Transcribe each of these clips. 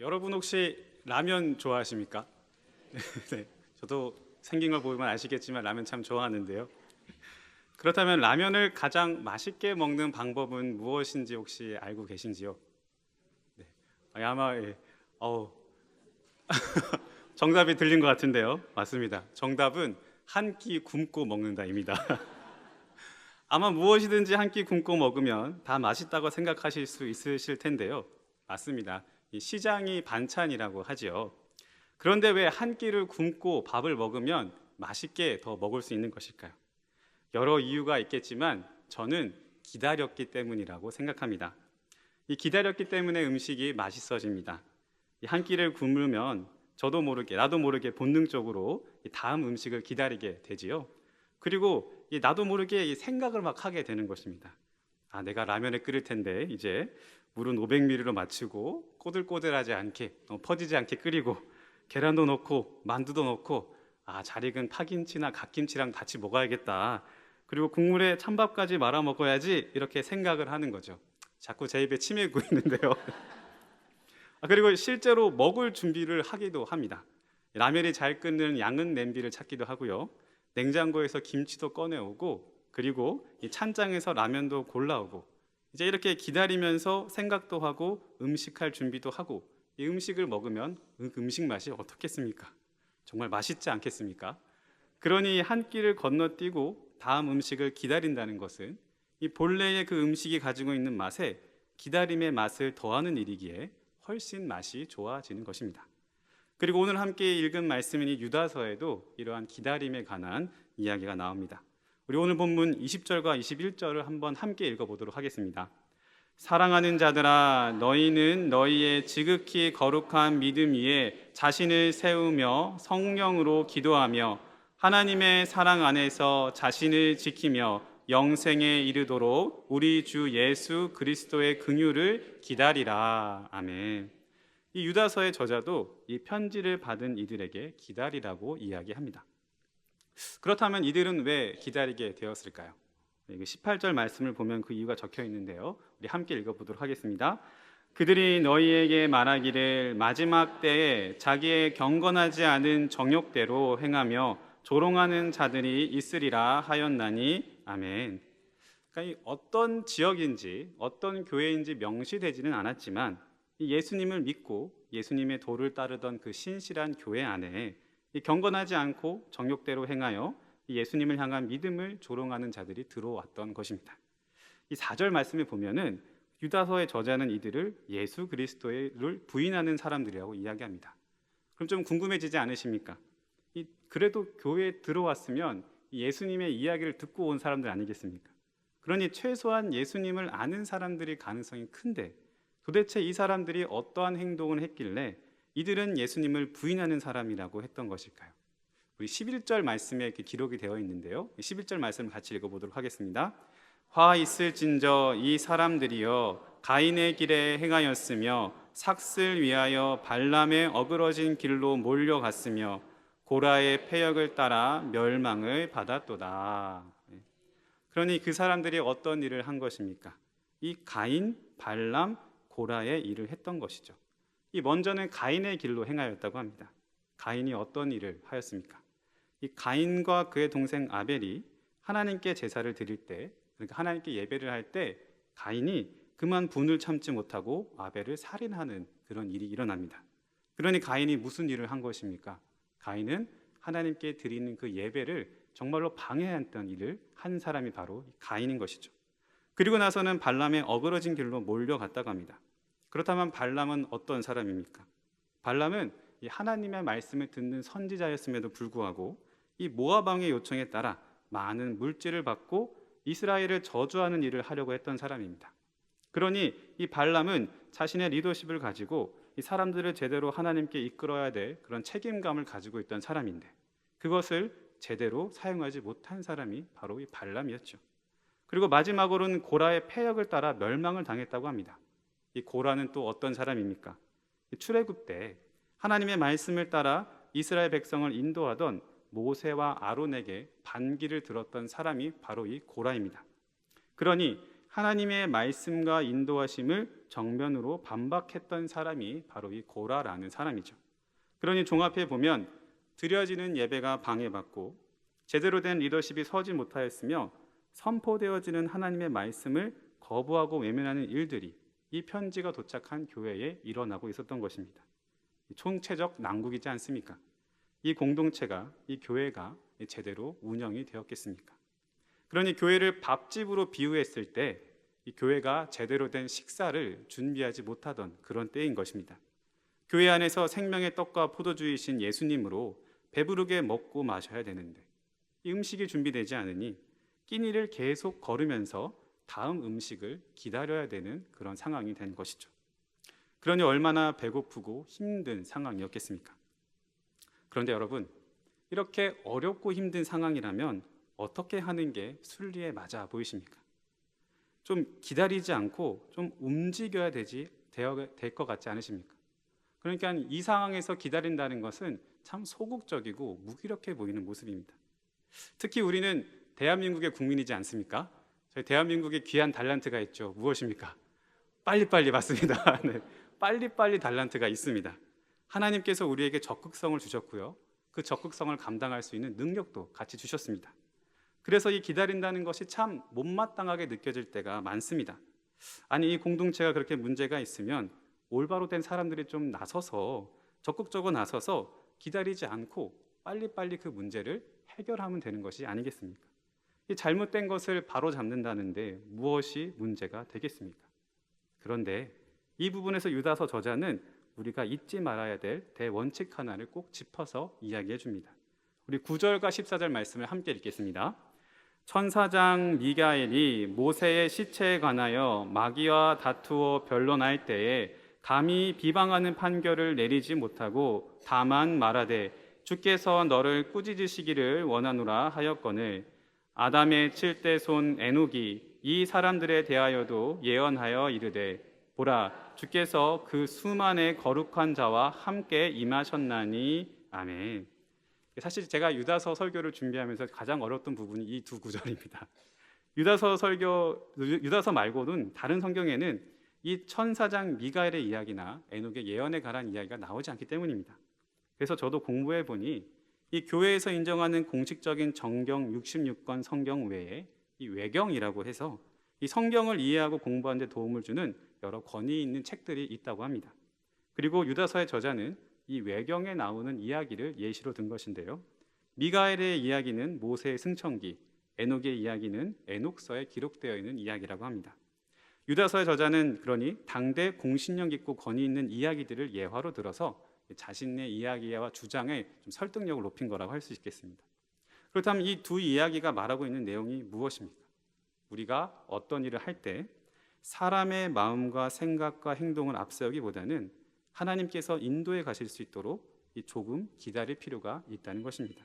여러분 혹시 라면 좋아하십니까? 네, 저도 생긴 걸 보면 아시겠지만 라면 참 좋아하는데요. 그렇다면 라면을 가장 맛있게 먹는 방법은 무엇인지 혹시 알고 계신지요? 네, 아마 예, 어우, 정답이 들린 것 같은데요. 맞습니다. 정답은 한 끼 굶고 먹는다입니다. 아마 무엇이든지 한 끼 굶고 먹으면 다 맛있다고 생각하실 수 있으실 텐데요. 맞습니다. 이 시장이 반찬이라고 하지요. 그런데 왜 한 끼를 굶고 밥을 먹으면 맛있게 더 먹을 수 있는 것일까요? 여러 이유가 있겠지만 저는 기다렸기 때문이라고 생각합니다. 이 기다렸기 때문에 음식이 맛있어집니다. 이한 끼를 굶으면 저도 모르게 나도 모르게 본능적으로 이 다음 음식을 기다리게 되지요. 그리고 이 나도 모르게 이 생각을 막 하게 되는 것입니다. 아, 내가 라면을 끓일 텐데 이제 물은 500ml로 맞추고 꼬들꼬들하지 않게 어, 퍼지지 않게 끓이고 계란도 넣고 만두도 넣고 아, 잘 익은 파김치나 갓김치랑 같이 먹어야겠다. 그리고 국물에 찬밥까지 말아 먹어야지 이렇게 생각을 하는 거죠. 자꾸 제 입에 침이 고이는데요. 아, 그리고 실제로 먹을 준비를 하기도 합니다. 라면이 잘 끓는 양은 냄비를 찾기도 하고요. 냉장고에서 김치도 꺼내오고 그리고 이 찬장에서 라면도 골라오고 이제 이렇게 기다리면서 생각도 하고 음식할 준비도 하고 이 음식을 먹으면 그 음식 맛이 어떻겠습니까? 정말 맛있지 않겠습니까? 그러니 한 끼를 건너뛰고 다음 음식을 기다린다는 것은 이 본래의 그 음식이 가지고 있는 맛에 기다림의 맛을 더하는 일이기에 훨씬 맛이 좋아지는 것입니다. 그리고 오늘 함께 읽은 말씀인 이 유다서에도 이러한 기다림에 관한 이야기가 나옵니다. 우리 오늘 본문 20절과 21절을 한번 함께 읽어보도록 하겠습니다. 사랑하는 자들아 너희는 너희의 지극히 거룩한 믿음 위에 자신을 세우며 성령으로 기도하며 하나님의 사랑 안에서 자신을 지키며 영생에 이르도록 우리 주 예수 그리스도의 긍휼을 기다리라. 아멘. 이 유다서의 저자도 이 편지를 받은 이들에게 기다리라고 이야기합니다. 그렇다면 이들은 왜 기다리게 되었을까요? 18절 말씀을 보면 그 이유가 적혀 있는데요. 우리 함께 읽어 보도록 하겠습니다. 그들이 너희에게 말하기를 마지막 때에 자기의 경건하지 않은 정욕대로 행하며 조롱하는 자들이 있으리라 하였나니 아멘. 그러니까 어떤 지역인지 어떤 교회인지 명시되지는 않았지만 예수님을 믿고 예수님의 도를 따르던 그 신실한 교회 안에 경건하지 않고 정욕대로 행하여 예수님을 향한 믿음을 조롱하는 자들이 들어왔던 것입니다. 이 4절 말씀에 보면은 유다서의 저자는 이들을 예수 그리스도를 부인하는 사람들이라고 이야기합니다. 그럼 좀 궁금해지지 않으십니까? 이 그래도 교회에 들어왔으면 예수님의 이야기를 듣고 온 사람들 아니겠습니까? 그러니 최소한 예수님을 아는 사람들이 가능성이 큰데 도대체 이 사람들이 어떠한 행동을 했길래 이들은 예수님을 부인하는 사람이라고 했던 것일까요? 우리 11절 말씀에 이렇게 기록이 되어 있는데요. 11절 말씀을 같이 읽어 보도록 하겠습니다. 화 있을진저 이 사람들이여 가인의 길에 행하였으며 삭슬 위하여 발람의 어그러진 길로 몰려갔으며 고라의 폐역을 따라 멸망을 받았도다. 네. 그러니 그 사람들이 어떤 일을 한 것입니까? 이 가인, 발람, 고라의 일을 했던 것이죠. 이 먼저는 가인의 길로 행하였다고 합니다. 가인이 어떤 일을 하였습니까? 이 가인과 그의 동생 아벨이 하나님께 제사를 드릴 때, 그러니까 하나님께 예배를 할 때 가인이 그만 분을 참지 못하고 아벨을 살인하는 그런 일이 일어납니다. 그러니 가인이 무슨 일을 한 것입니까? 가인은 하나님께 드리는 그 예배를 정말로 방해했던 일을 한 사람이 바로 가인인 것이죠. 그리고 나서는 발람의 어그러진 길로 몰려갔다고 합니다. 그렇다면 발람은 어떤 사람입니까? 발람은 하나님의 말씀을 듣는 선지자였음에도 불구하고 이 모압 왕의 요청에 따라 많은 물질을 받고 이스라엘을 저주하는 일을 하려고 했던 사람입니다. 그러니 이 발람은 자신의 리더십을 가지고 이 사람들을 제대로 하나님께 이끌어야 될 그런 책임감을 가지고 있던 사람인데 그것을 제대로 사용하지 못한 사람이 바로 이 발람이었죠. 그리고 마지막으로는 고라의 폐역을 따라 멸망을 당했다고 합니다. 이 고라는 또 어떤 사람입니까? 출애굽 때 하나님의 말씀을 따라 이스라엘 백성을 인도하던 모세와 아론에게 반기를 들었던 사람이 바로 이 고라입니다. 그러니 하나님의 말씀과 인도하심을 정면으로 반박했던 사람이 바로 이 고라라는 사람이죠. 그러니 종합해 보면 드려지는 예배가 방해받고 제대로 된 리더십이 서지 못하였으며 선포되어지는 하나님의 말씀을 거부하고 외면하는 일들이 이 편지가 도착한 교회에 일어나고 있었던 것입니다. 총체적 난국이지 않습니까? 이 공동체가 이 교회가 제대로 운영이 되었겠습니까? 그러니 교회를 밥집으로 비유했을 때 이 교회가 제대로 된 식사를 준비하지 못하던 그런 때인 것입니다. 교회 안에서 생명의 떡과 포도주이신 예수님으로 배부르게 먹고 마셔야 되는데 이 음식이 준비되지 않으니 끼니를 계속 걸으면서 다음 음식을 기다려야 되는 그런 상황이 된 것이죠. 그러니 얼마나 배고프고 힘든 상황이었겠습니까? 그런데 여러분, 이렇게 어렵고 힘든 상황이라면 어떻게 하는 게 순리에 맞아 보이십니까? 좀 기다리지 않고 좀 움직여야 되지 될 것 같지 않으십니까? 그러니까 이 상황에서 기다린다는 것은 참 소극적이고 무기력해 보이는 모습입니다. 특히 우리는 대한민국의 국민이지 않습니까? 저희 대한민국의 귀한 달란트가 있죠. 무엇입니까? 빨리빨리 맞습니다. 네. 빨리빨리 달란트가 있습니다. 하나님께서 우리에게 적극성을 주셨고요. 그 적극성을 감당할 수 있는 능력도 같이 주셨습니다. 그래서 이 기다린다는 것이 참 못마땅하게 느껴질 때가 많습니다. 아니 이 공동체가 그렇게 문제가 있으면 올바로 된 사람들이 좀 나서서 적극적으로 나서서 기다리지 않고 빨리빨리 그 문제를 해결하면 되는 것이 아니겠습니까? 이 잘못된 것을 바로 잡는다는데 무엇이 문제가 되겠습니까? 그런데 이 부분에서 유다서 저자는 우리가 잊지 말아야 될 대원칙 하나를 꼭 짚어서 이야기해 줍니다. 우리 9절과 14절 말씀을 함께 읽겠습니다. 천사장 미가엘이 모세의 시체에 관하여 마귀와 다투어 변론할 때에 감히 비방하는 판결을 내리지 못하고 다만 말하되 주께서 너를 꾸짖으시기를 원하노라 하였거늘 아담의 칠대 손 에녹이 이 사람들에 대하여도 예언하여 이르되 보라 주께서 그 수만의 거룩한 자와 함께 임하셨나니 아멘. 사실 제가 유다서 설교를 준비하면서 가장 어려웠던 부분이 이 두 구절입니다. 유다서 설교 유다서 말고는 다른 성경에는 이 천사장 미가엘의 이야기나 에녹의 예언에 관한 이야기가 나오지 않기 때문입니다. 그래서 저도 공부해 보니 이 교회에서 인정하는 공식적인 정경 66권 성경 외에 이 외경이라고 해서 이 성경을 이해하고 공부하는 데 도움을 주는 여러 권위 있는 책들이 있다고 합니다. 그리고 유다서의 저자는 이 외경에 나오는 이야기를 예시로 든 것인데요. 미가엘의 이야기는 모세의 승천기, 에녹의 이야기는 에녹서에 기록되어 있는 이야기라고 합니다. 유다서의 저자는 그러니 당대 공신력 있고 권위 있는 이야기들을 예화로 들어서 자신의 이야기와 주장에 좀 설득력을 높인 거라고 할 수 있겠습니다. 그렇다면 이 두 이야기가 말하고 있는 내용이 무엇입니까? 우리가 어떤 일을 할 때 사람의 마음과 생각과 행동을 앞세우기보다는 하나님께서 인도해 가실 수 있도록 조금 기다릴 필요가 있다는 것입니다.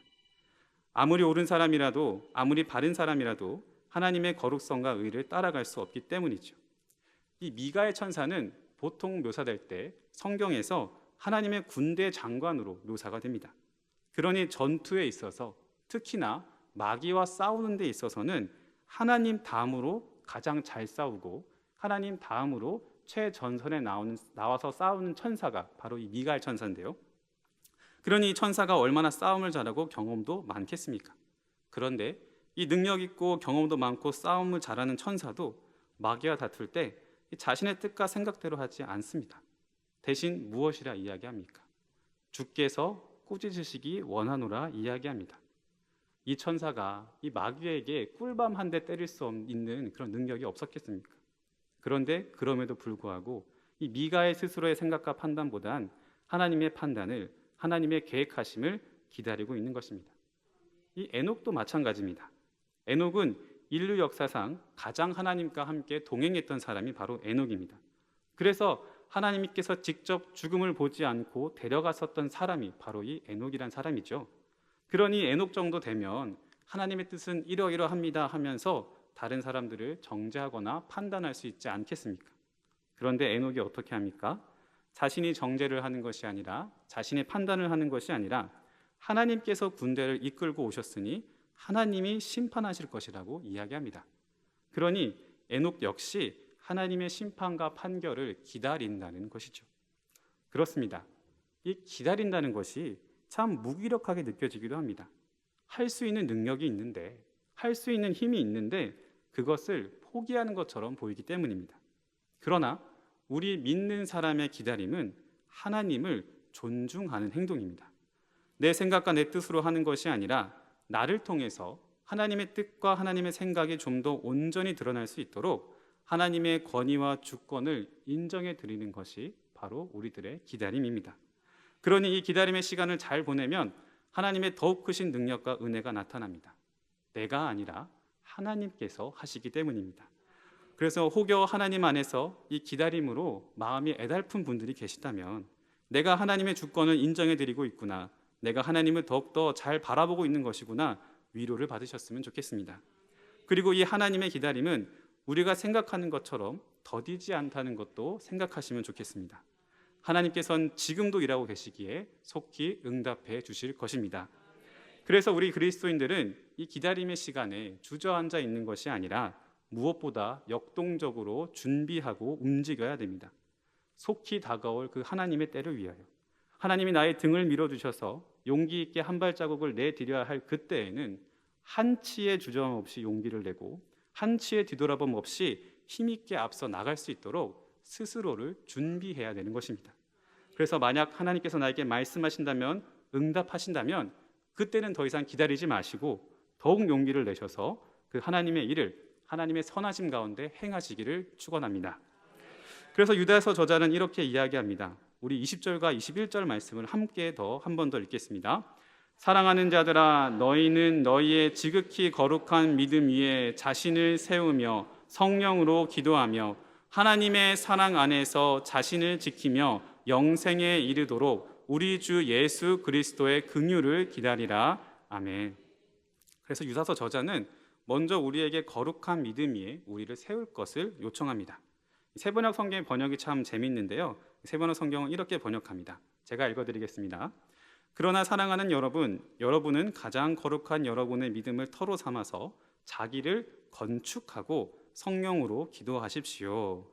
아무리 옳은 사람이라도 아무리 바른 사람이라도 하나님의 거룩성과 의를 따라갈 수 없기 때문이죠. 이 미가의 천사는 보통 묘사될 때 성경에서 하나님의 군대 장관으로 묘사가 됩니다. 그러니 전투에 있어서 특히나 마귀와 싸우는 데 있어서는 하나님 다음으로 가장 잘 싸우고 하나님 다음으로 최전선에 나오는, 나와서 싸우는 천사가 바로 이 미갈 천사인데요. 그러니 이 천사가 얼마나 싸움을 잘하고 경험도 많겠습니까? 그런데 이 능력 있고 경험도 많고 싸움을 잘하는 천사도 마귀와 다툴 때 자신의 뜻과 생각대로 하지 않습니다. 대신 무엇이라 이야기합니까? 주께서 꾸짖으시기 원하노라 이야기합니다. 이 천사가 이 마귀에게 꿀밤 한 대 때릴 수 있는 그런 능력이 없었겠습니까? 그런데 그럼에도 불구하고 이 미가의 스스로의 생각과 판단보단 하나님의 판단을 하나님의 계획하심을 기다리고 있는 것입니다. 이 에녹도 마찬가지입니다. 에녹은 인류 역사상 가장 하나님과 함께 동행했던 사람이 바로 에녹입니다. 그래서 하나님께서 직접 죽음을 보지 않고 데려갔었던 사람이 바로 이 에녹이란 사람이죠. 그러니 에녹 정도 되면 하나님의 뜻은 이러이러합니다 하면서 다른 사람들을 정죄하거나 판단할 수 있지 않겠습니까? 그런데 에녹이 어떻게 합니까? 자신이 정죄를 하는 것이 아니라 자신의 판단을 하는 것이 아니라 하나님께서 군대를 이끌고 오셨으니 하나님이 심판하실 것이라고 이야기합니다. 그러니 에녹 역시 하나님의 심판과 판결을 기다린다는 것이죠. 그렇습니다. 이 기다린다는 것이 참 무기력하게 느껴지기도 합니다. 할 수 있는 능력이 있는데, 할 수 있는 힘이 있는데, 그것을 포기하는 것처럼 보이기 때문입니다. 그러나 우리 믿는 사람의 기다림은 하나님을 존중하는 행동입니다. 내 생각과 내 뜻으로 하는 것이 아니라 나를 통해서 하나님의 뜻과 하나님의 생각이 좀 더 온전히 드러날 수 있도록 하나님의 권위와 주권을 인정해 드리는 것이 바로 우리들의 기다림입니다. 그러니 이 기다림의 시간을 잘 보내면 하나님의 더욱 크신 능력과 은혜가 나타납니다. 내가 아니라 하나님께서 하시기 때문입니다. 그래서 혹여 하나님 안에서 이 기다림으로 마음이 애달픈 분들이 계시다면 내가 하나님의 주권을 인정해 드리고 있구나. 내가 하나님을 더욱더 잘 바라보고 있는 것이구나. 위로를 받으셨으면 좋겠습니다. 그리고 이 하나님의 기다림은 우리가 생각하는 것처럼 더디지 않다는 것도 생각하시면 좋겠습니다. 하나님께서는 지금도 일하고 계시기에 속히 응답해 주실 것입니다. 그래서 우리 그리스도인들은 이 기다림의 시간에 주저앉아 있는 것이 아니라 무엇보다 역동적으로 준비하고 움직여야 됩니다. 속히 다가올 그 하나님의 때를 위하여 하나님이 나의 등을 밀어 주셔서 용기 있게 한 발자국을 내디뎌야 할 그때에는 한치의 주저함 없이 용기를 내고 한치의 뒤돌아봄 없이 힘있게 앞서 나갈 수 있도록 스스로를 준비해야 되는 것입니다. 그래서 만약 하나님께서 나에게 말씀하신다면 응답하신다면 그때는 더 이상 기다리지 마시고 더욱 용기를 내셔서 그 하나님의 일을 하나님의 선하심 가운데 행하시기를 축원합니다. 그래서 유다서 저자는 이렇게 이야기합니다. 우리 20절과 21절 말씀을 함께 더 한 번 더 읽겠습니다. 사랑하는 자들아 너희는 너희의 지극히 거룩한 믿음 위에 자신을 세우며 성령으로 기도하며 하나님의 사랑 안에서 자신을 지키며 영생에 이르도록 우리 주 예수 그리스도의 긍휼을 기다리라. 아멘. 그래서 유다서 저자는 먼저 우리에게 거룩한 믿음 위에 우리를 세울 것을 요청합니다. 세번역 성경의 번역이 참 재미있는데요. 세번역 성경은 이렇게 번역합니다. 제가 읽어드리겠습니다. 그러나 사랑하는 여러분, 여러분은 가장 거룩한 여러분의 믿음을 터로 삼아서 자기를 건축하고 성령으로 기도하십시오.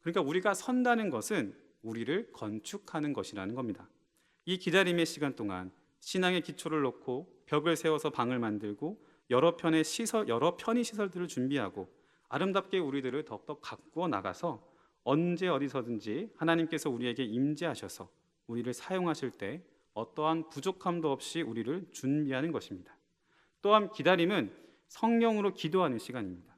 그러니까 우리가 선다는 것은 우리를 건축하는 것이라는 겁니다. 이 기다림의 시간 동안 신앙의 기초를 놓고 벽을 세워서 방을 만들고 여러 편의 시설, 여러 편의 시설들을 준비하고 아름답게 우리들을 더욱더 가꾸어 나가서 언제 어디서든지 하나님께서 우리에게 임재하셔서 우리를 사용하실 때 어떠한 부족함도 없이 우리를 준비하는 것입니다. 또한 기다림은 성령으로 기도하는 시간입니다.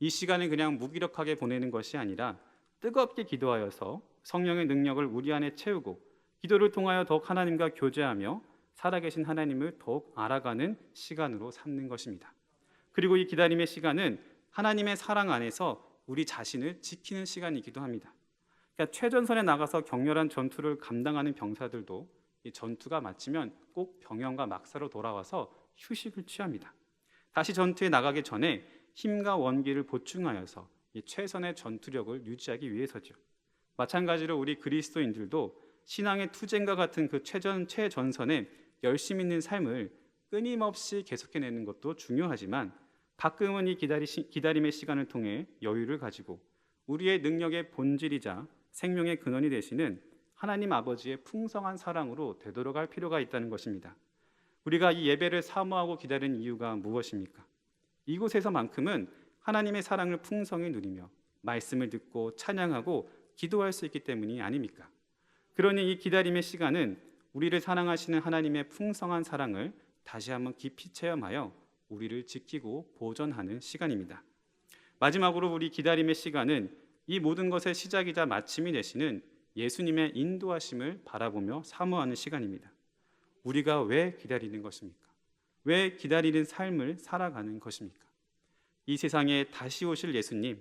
이 시간을 그냥 무기력하게 보내는 것이 아니라 뜨겁게 기도하여서 성령의 능력을 우리 안에 채우고 기도를 통하여 더욱 하나님과 교제하며 살아계신 하나님을 더욱 알아가는 시간으로 삼는 것입니다. 그리고 이 기다림의 시간은 하나님의 사랑 안에서 우리 자신을 지키는 시간이기도 합니다. 그러니까 최전선에 나가서 격렬한 전투를 감당하는 병사들도 이 전투가 마치면 꼭 병영과 막사로 돌아와서 휴식을 취합니다. 다시 전투에 나가기 전에 힘과 원기를 보충하여서 이 최선의 전투력을 유지하기 위해서죠. 마찬가지로 우리 그리스도인들도 신앙의 투쟁과 같은 그 최전 최전선에 열심 있는 삶을 끊임없이 계속해내는 것도 중요하지만 가끔은 이 기다림의 시간을 통해 여유를 가지고 우리의 능력의 본질이자 생명의 근원이 되시는 하나님 아버지의 풍성한 사랑으로 되돌아갈 필요가 있다는 것입니다. 우리가 이 예배를 사모하고 기다리는 이유가 무엇입니까? 이곳에서만큼은 하나님의 사랑을 풍성히 누리며 말씀을 듣고 찬양하고 기도할 수 있기 때문이 아닙니까? 그러니 이 기다림의 시간은 우리를 사랑하시는 하나님의 풍성한 사랑을 다시 한번 깊이 체험하여 우리를 지키고 보존하는 시간입니다. 마지막으로 우리 기다림의 시간은 이 모든 것의 시작이자 마침이 되시는 예수님의 인도하심을 바라보며 사모하는 시간입니다. 우리가 왜 기다리는 것입니까? 왜 기다리는 삶을 살아가는 것입니까? 이 세상에 다시 오실 예수님,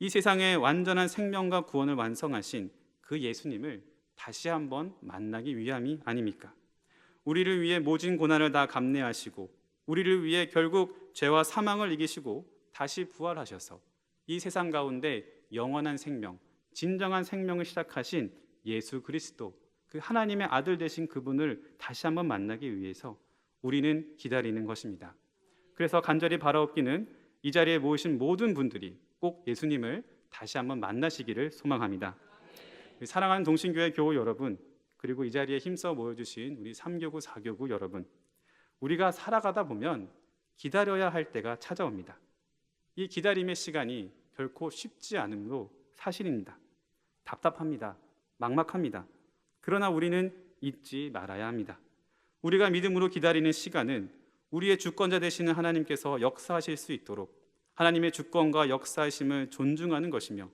이 세상에 완전한 생명과 구원을 완성하신 그 예수님을 다시 한번 만나기 위함이 아닙니까? 우리를 위해 모진 고난을 다 감내하시고 우리를 위해 결국 죄와 사망을 이기시고 다시 부활하셔서 이 세상 가운데 영원한 생명, 진정한 생명을 시작하신 예수 그리스도 그 하나님의 아들 되신 그분을 다시 한번 만나기 위해서 우리는 기다리는 것입니다. 그래서 간절히 바라옵기는 이 자리에 모이신 모든 분들이 꼭 예수님을 다시 한번 만나시기를 소망합니다. 사랑하는 동신교회 교우 여러분, 그리고 이 자리에 힘써 모여주신 우리 3교구, 4교구 여러분, 우리가 살아가다 보면 기다려야 할 때가 찾아옵니다. 이 기다림의 시간이 결코 쉽지 않음도 사실입니다. 답답합니다. 막막합니다. 그러나 우리는 잊지 말아야 합니다. 우리가 믿음으로 기다리는 시간은 우리의 주권자 되시는 하나님께서 역사하실 수 있도록 하나님의 주권과 역사하심을 존중하는 것이며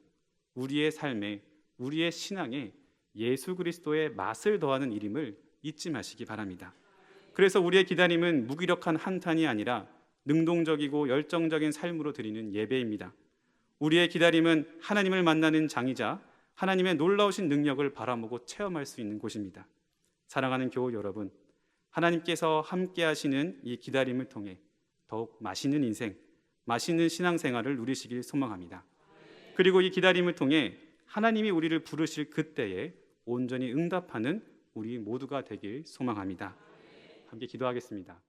우리의 삶에 우리의 신앙에 예수 그리스도의 맛을 더하는 일임을 잊지 마시기 바랍니다. 그래서 우리의 기다림은 무기력한 한탄이 아니라 능동적이고 열정적인 삶으로 드리는 예배입니다. 우리의 기다림은 하나님을 만나는 장이자 하나님의 놀라우신 능력을 바라보고 체험할 수 있는 곳입니다. 사랑하는 교우 여러분, 하나님께서 함께 하시는 이 기다림을 통해 더욱 맛있는 인생, 맛있는 신앙생활을 누리시길 소망합니다. 그리고 이 기다림을 통해 하나님이 우리를 부르실 그때에 온전히 응답하는 우리 모두가 되길 소망합니다. 함께 기도하겠습니다.